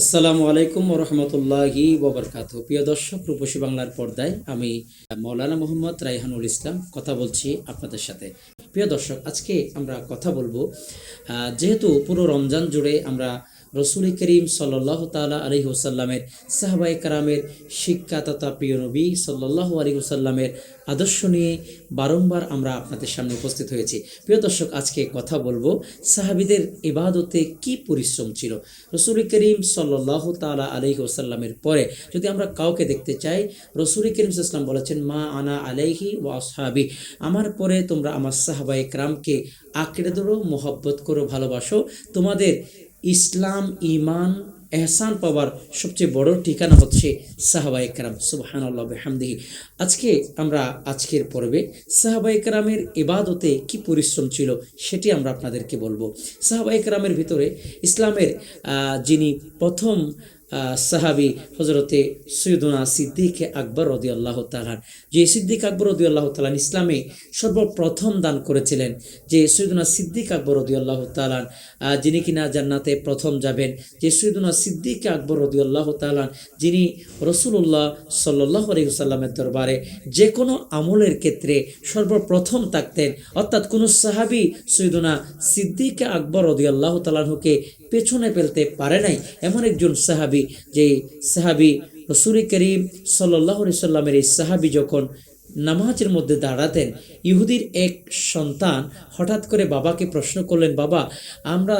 আসসালামু আলাইকুম রহমতুল্লাহি ওবরকাত প্রিয় দর্শক, রূপসী বাংলার পর্দায় আমি মৌলানা মোহাম্মদ রাইহানুল ইসলাম কথা বলছি আপনাদের সাথে। প্রিয় দর্শক, আজকে আমরা কথা বলব যেহেতু পুরো রমজান জুড়ে আমরা রসুল করিম সাল্লাহ তালা আলী ওসাল্লামের সাহবাই কারামের শিক্ষা তথা প্রিয় নবী সাল্লাহ আলী আদর্শ নিয়ে বারংবার আমরা আপনাদের সামনে উপস্থিত হয়েছি। প্রিয় দর্শক, আজকে কথা বলব সাহাবিদের ইবাদতে কি পরিশ্রম ছিল? রসুল করিম সাল্লাহ তালা আলহি ওসাল্লামের পরে যদি আমরা কাউকে দেখতে চাই, রসুল করিম ইসলাম বলেছেন, মা আনা আলাইহি ও আসহাবি। আমার পরে তোমরা আমার সাহাবাই ক্রামকে আঁকড়ে ধরো, মোহব্বত করো, ভালোবাসো। তোমাদের ইসলাম ইমান এহসান পাওয়ার সবচেয়ে বড় ঠিকানা হচ্ছে সাহাবা একরাম সুবাহান্লাহ হামদিহি আজকে আমরা আজকের পর্বে সাহাবা একরামের এবাদতে কি পরিশ্রম ছিল সেটি আমরা আপনাদেরকে বলব। সাহাবা একরামের ভিতরে ইসলামের যিনি প্রথম সাহাবি হজরতে সৈয়দুনা সিদ্দিক আকবর রদি আল্লাহ তালান যে সিদ্দিক আকবর রদি আল্লাহ তালান ইসলামে সর্বপ্রথম দান করেছিলেন, যে সৈয়দুনা সিদ্দিক আকবর রদি আল্লাহ তালান যিনি কিনা জান্নাতে প্রথম যাবেন, যে সৈয়দুনা সিদ্দিক আকবর রদি আল্লাহ তালান যিনি রসুল্লাহ সাল্লাহ আলহিসাল্লামের দরবারে যে কোনো আমলের ক্ষেত্রে সর্বপ্রথম থাকতেন, অর্থাৎ কোনো সাহাবি সৈয়দুনা সিদ্দিক আকবর রদি আল্লাহ তালাহুকে পেছনে ফেলতে পারে নাই। এমন একজন সাহাবি যে সাহাবি রসুল করিম সাল্লাহ সাল্লামের এই সাহাবি যখন নামাজের মধ্যে দাঁড়াতেন। ইহুদির এক সন্তান হঠাৎ করে বাবাকে প্রশ্ন করলেন, বাবা, আমরা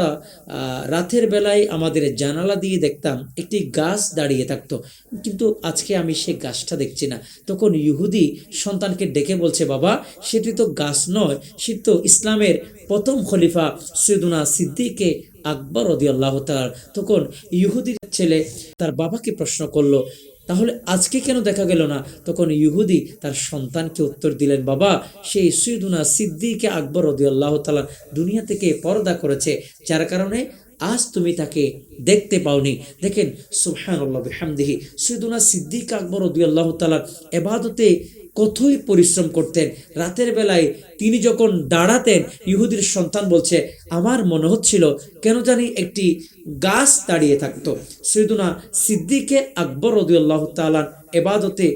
রাতের বেলায় আমাদের জানালা দিয়ে দেখতাম একটি গাছ দাঁড়িয়ে থাকতো, কিন্তু আজকে আমি সে গাছটা দেখছি না। তখন ইহুদি সন্তানকে ডেকে বলছে, বাবা, সেটি তো গাছ নয় সেটি তো ইসলামের প্রথম খলিফা সৈয়দুনা সিদ্দিকে আকবর রদি আল্লাহ তখন ইহুদির ছেলে তার বাবাকে প্রশ্ন করল তাহলে আজকে কেন দেখা গেল না? তখন ইহুদি তার সন্তানকে উত্তর দিলেন, বাবা সেই সৈদুনা সিদ্দিকে আকবর রদি আল্লাহ তালা দুনিয়া থেকে পর্দা করেছে, যার কারণে আজ তুমি তাকে দেখতে পাওনি। দেখেন, সুবহানাল্লাহ হামদিহি সৈয়দুনা সিদ্দিক আকবর রদি আল্লাহ তালা এবাদতে কতই পরিশ্রম করতেন। রাতের বেলায় তিনি যখন দাঁড়াতেন, ইহুদির সন্তান বলছে, আমার মনে হচ্ছিল কেন জানি একটি গাছ দাঁড়িয়ে থাকতো। সৈদুনা সিদ্দিকে আকবর রদিউল্লাহ তালান এবাদতে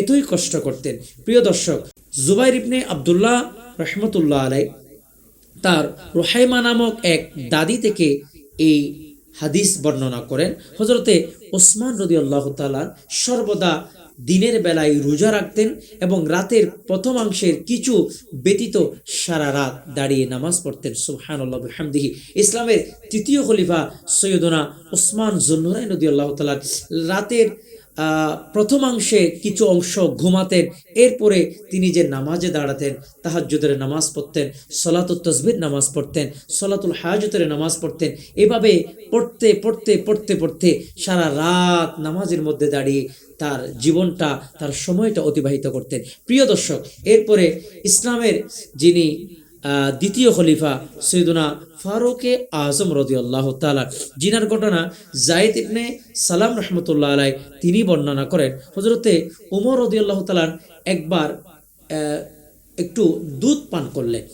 এতই কষ্ট করতেন। প্রিয় দর্শক, জুবাইর ইবনে আবদুল্লাহ রহমতুল্লাহ আলাই তার রোহাইমা নামক এক দাদি থেকে এই হাদিস বর্ণনা করেন। হজরতে ওসমান রদি আল্লাহ সর্বদা দিনের বেলায় রোজা রাখতেন এবং রাতের প্রথমাংশের কিছু ব্যতীত সারা রাত দাঁড়িয়ে নামাজ পড়তেন। সুবহানাল্লাহ হামদিহি ইসলামের তৃতীয় খলিফা সৈয়দনা ওসমান জন্নুরাই নদী আল্লাহ তালার রাতের প্রথমাংশে কিছু অংশ ঘুমাতেন, এরপরে তিনি যে নামাজে দাঁড়াতেন, তাহাজ্জুদের নামাজ পড়তেন সলাতুল তসবির নামাজ পড়তেন, সলাতুল হাজতের নামাজ পড়তেন, এভাবে পড়তে পড়তে পড়তে পড়তে সারা রাত নামাজের মধ্যে দাঁড়িয়ে তার জীবনটা, তার সময়টা অতিবাহিত করতেন। প্রিয় দর্শক, এরপরে ইসলামের যিনি দ্বিতীয় খলিফা সৈয়দুনা ফারুকে আজম রদি আল্লাহ তালা জিনার ঘটনা জায়েদ ইবনে সালাম রহমতুল্লাহ আলাই তিনি বর্ণনা করেন। হজরতে উমর রদি আল্লাহ তালান একবার একটু দুধ পান করলেন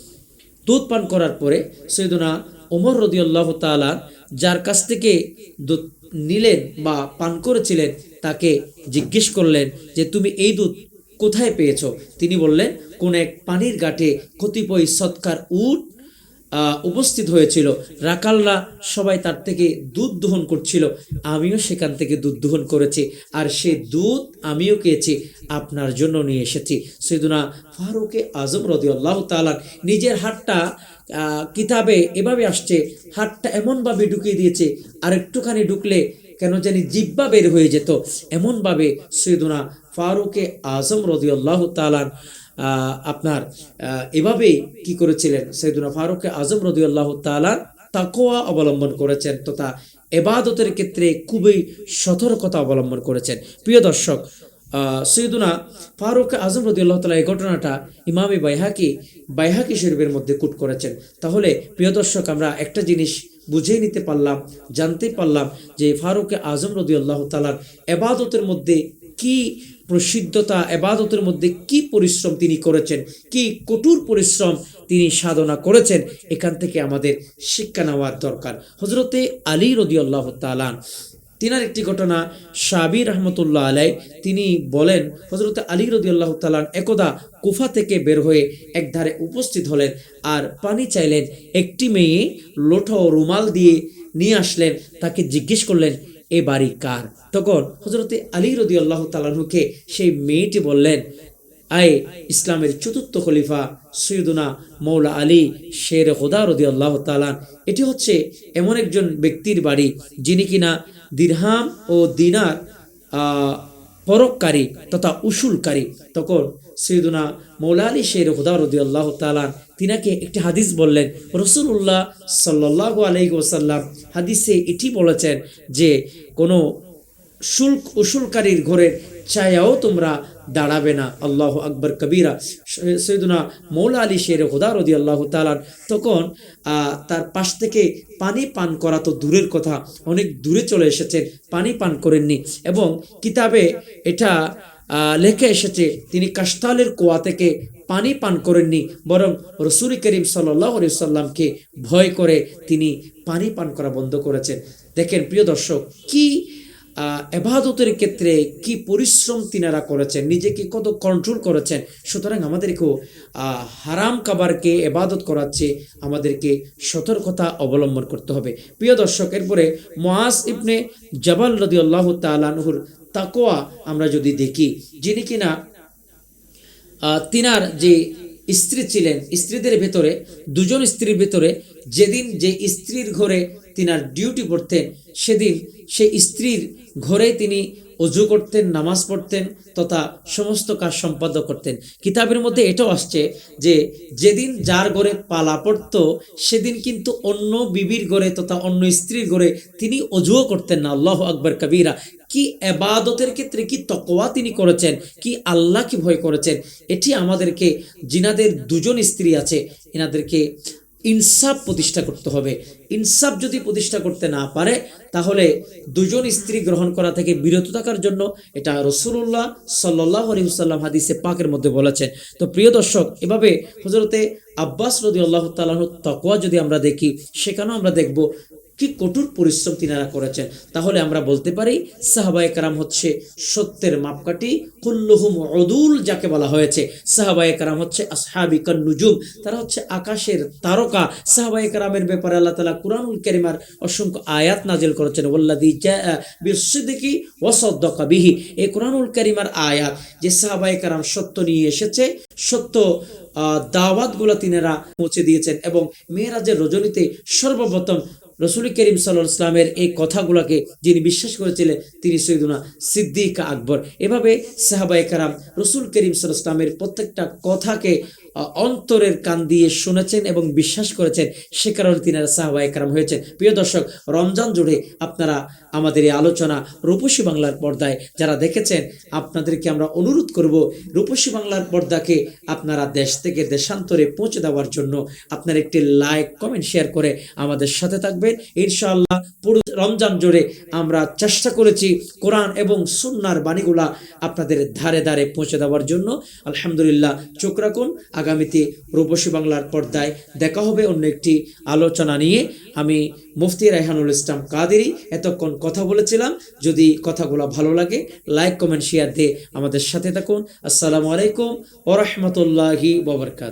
দুধ পান করার পরে সৈয়দুনা ওমর রদি আল্লাহ তালা যার কাছ থেকে দুধ নিলেন বা পান করেছিলেন তাকে জিজ্ঞেস করলেন যে, তুমি এই দুধ কোথায় পেয়েছ? তিনি বললেন কোন এক পানির ঘাটে কতিপয় সৎকার উট উপস্থিত হয়েছিল। রাকালরা সবাই তার থেকে দুধ দোহন করছিল। আমিও সেখান থেকে দুধ দোহন করেছি আর সে দুধ আমিও খেয়েছি আপনার জন্য নিয়ে এসেছি। সৈদুনা ফারুকে আজম রদি আল্লাহ তালান নিজের আহ, কিতাবে এভাবে আসছে হাতটা এমনভাবে ঢুকিয়ে দিয়েছে আর একটুখানি ঢুকলে কেন জানি জিব্বা বের হয়ে যেত। এমনভাবে সৈদুনা ফারুকে আজম রদি আল্লাহ তালান আপনার আহ, এভাবে কি করেছিলেন? সৈদুনা ফারুকে আজম রদি আল্লাহ তালান তাকোয়া অবলম্বন করেছেন তথা এবাদতের ক্ষেত্রে খুবই সতর্কতা অবলম্বন করেছেন। প্রিয় দর্শক আহ, সৈয়দুনা ফারুক আজম রদিউল্লাহ তালা এই ঘটনাটা ইমামি বাইহাকি বাইহাকি শরীফের মধ্যে কুট করেছেন। তাহলে প্রিয় দর্শক আমরা একটা জিনিস বুঝেই নিতে পারলাম জানতে পারলাম যে ফারুক আজম রদিউল্লাহ তালার এবাদতের মধ্যে কি প্রসিদ্ধতা, এবাদতের মধ্যে কি পরিশ্রম তিনি করেছেন, কি কঠোর পরিশ্রম তিনি সাধনা করেছেন, এখান থেকে আমাদের শিক্ষা নেওয়ার দরকার। হজরতে আলী রদি আল্লাহ তালান তিনার একটি ঘটনা সাবির রহমতুল্লাহ আলাই তিনি বলেন হজরত আলী রদি আল্লাহ তালান একদা কুফা থেকে বের হয়ে একধারে উপস্থিত হলেন আর পানি চাইলেন, একটি মেয়ে ও রুমাল দিয়ে নিয়ে আসলেন, তাকে জিজ্ঞেস করলেন এ বাড়ি কার? তখন হজরতে আলী রদি আল্লাহ তালাহুকে সেই মেয়েটি বললেন, আয় ইসলামের চতুর্থ খলিফা সৈয়দুনা মৌলা আলী শের হোদা রদি আল্লাহ তালান এটি হচ্ছে এমন একজন ব্যক্তির বাড়ি যিনি কিনা দিরহাম ও দিনার পরককারী তথা উসুলকারী। তখন সৈদুনা মৌলা আলী শের হুদা রদি আল্লাহ তালান তিনাকে একটি হাদিস বললেন রসুল্লাহ সাল্লাহ আলাইহি ওসাল্লাম হাদিসে এটি বলেছেন যে, কোনো শুল্ক উসুলকারীর ঘরের ছায়াও তোমরা দাঁড়াবে না। আল্লাহ আকবর কবিরা। সৈয়দুনা মৌলা আলী শের হুদা রদি আল্লাহ তালান তখন তার পাশ থেকে পানি পান করা তো দূরের কথা, অনেক দূরে চলে এসেছেন, পানি পান করেননি এবং কিতাবে এটা লেখা এসেছে, তিনি কাস্তালের কুয়া থেকে পানি পান করেননি, বরং রসুল করিম সাল্লাহ সাল্লামকে ভয় করে তিনি পানি পান করা বন্ধ করেছেন। দেখেন প্রিয় দর্শক, কি এবাদতের ক্ষেত্রে কি পরিশ্রম তিনারা করেছেন? নিজেকে কত কন্ট্রোল করেছেন? সুতরাং আমাদেরকেও হারাম কাবারকে এবাদত করাচ্ছে, আমাদেরকে সতর্কতা অবলম্বন করতে হবে। প্রিয় দর্শক, এরপরে মোয়াজ ইবনে জবাল রদি আল্লাহ তালানহুর তাকোয়া আমরা যদি দেখি, যিনি কিনা তিনার যে স্ত্রী ছিলেন, স্ত্রীদের ভেতরে, দুজন স্ত্রীর ভেতরে, যেদিন যে স্ত্রীর ঘরে তিনার ডিউটি পড়তেন, সেদিন সেই স্ত্রীর ঘরে তিনি অজু করতেন, নামাজ পড়তেন তথা সমস্ত কাজ সম্পাদক করতেন। কিতাবের মধ্যে এটাও আসছে যে, যেদিন যার ঘরে পালা পড়ত, সেদিন কিন্তু অন্য বিবির ঘরে তথা অন্য স্ত্রীর ঘরে তিনি অজুও করতেন না। আল্লাহ আকবর কবিরা। কি এবাদতের ক্ষেত্রে কি তকওয়া তিনি করেছেন? কি আল্লাহকে ভয় করেছেন? এটি আমাদেরকে জিনাদের দুজন স্ত্রী আছে, এনাদেরকে ইনসাফ প্রতিষ্ঠা করতে হবে। ইনসাফ যদি প্রতিষ্ঠা করতে না পারে, তাহলে দুজন স্ত্রী গ্রহণ করা থেকে বিরত থাকার জন্য এটা রসুল্লাহ সাল্লাহ আলহিহাল্লাম হাদিসে পাকের মধ্যে বলেছেন তো প্রিয় দর্শক, এভাবে হজরতে আব্বাস রদি আল্লাহ তালাহ তকোয়া যদি আমরা দেখি, সেখানেও আমরা দেখব কি কঠোর পরিশ্রম তিনারা করেছেন? তাহলে আমরা বলতে পারি, সাহাবায়ে কারাম হচ্ছে সত্যের মাপকাঠি, কুল্লুহুম অদুল যাকে বলা হয়েছে। সাহাবায়ে কারাম হচ্ছে আসহাবিকান নুজুম তারা হচ্ছে আকাশের তারকা। সাহাবায়ে কারামের ব্যাপারে আল্লাহ তালা কুরআনুল কারিমার অসংখ্য আয়াত নাজিল করেছেন ওল্লাদি বিসিদ্দিকি ওয়াসাদ্দাকা বিহি। এই কুরআনুল কারিমার আয়াত যে সাহাবায়ে কারাম সত্য নিয়ে এসেছে, সত্য দাওয়াতগুলো তিনারা পৌঁছে দিয়েছেন এবং মেয়েরাজের রজনীতে সর্বপ্রথম রসুল করিম সাল্লাহ ইসলামের এই কথাগুলোকে যিনি বিশ্বাস করেছিলেন, তিনি সৈদুনা সিদ্দিকা আকবর। এভাবে সাহাবায়ে কারাম রসুল করিম সাল্লাহ ইসলামের প্রত্যেকটা কথাকে অন্তরের কান দিয়ে শুনেছেন এবং বিশ্বাস করেছেন, সে কারণে তিনারা সাহাবায়ে কারাম হয়েছেন। প্রিয় দর্শক, রমজান জুড়ে আপনারা আমাদের এই আলোচনা রূপসী বাংলার পর্দায় যারা দেখেছেন, আপনাদেরকে আমরা অনুরোধ করব, রূপসী বাংলার পর্দাকে আপনারা দেশ থেকে দেশান্তরে পৌঁছে দেওয়ার জন্য আপনার একটি লাইক কমেন্ট শেয়ার করে আমাদের সাথে থাকবেন। ইনশাআল্লাহ পুরো রমজান জুড়ে আমরা চেষ্টা করেছি কোরআন এবং সুন্নার বাণীগুলা আপনাদের ধারে ধারে পৌঁছে দেওয়ার জন্য। আলহামদুলিল্লাহ, চোখ রাখুন আগামীতে রূপসী বাংলার পর্দায় দেখা হবে অন্য একটি আলোচনা নিয়ে। আমি মুফতি রায়হানুল ইসলাম কাদেরই এতক্ষণ কথা বলেছিলাম। যদি কথাগুলো ভালো লাগে, লাইক, কমেন্ট, শেয়ার দিয়ে আমাদের সাথে থাকুন। আসসালামু আলাইকুম ওরহমতুল্লাহি ববরকাত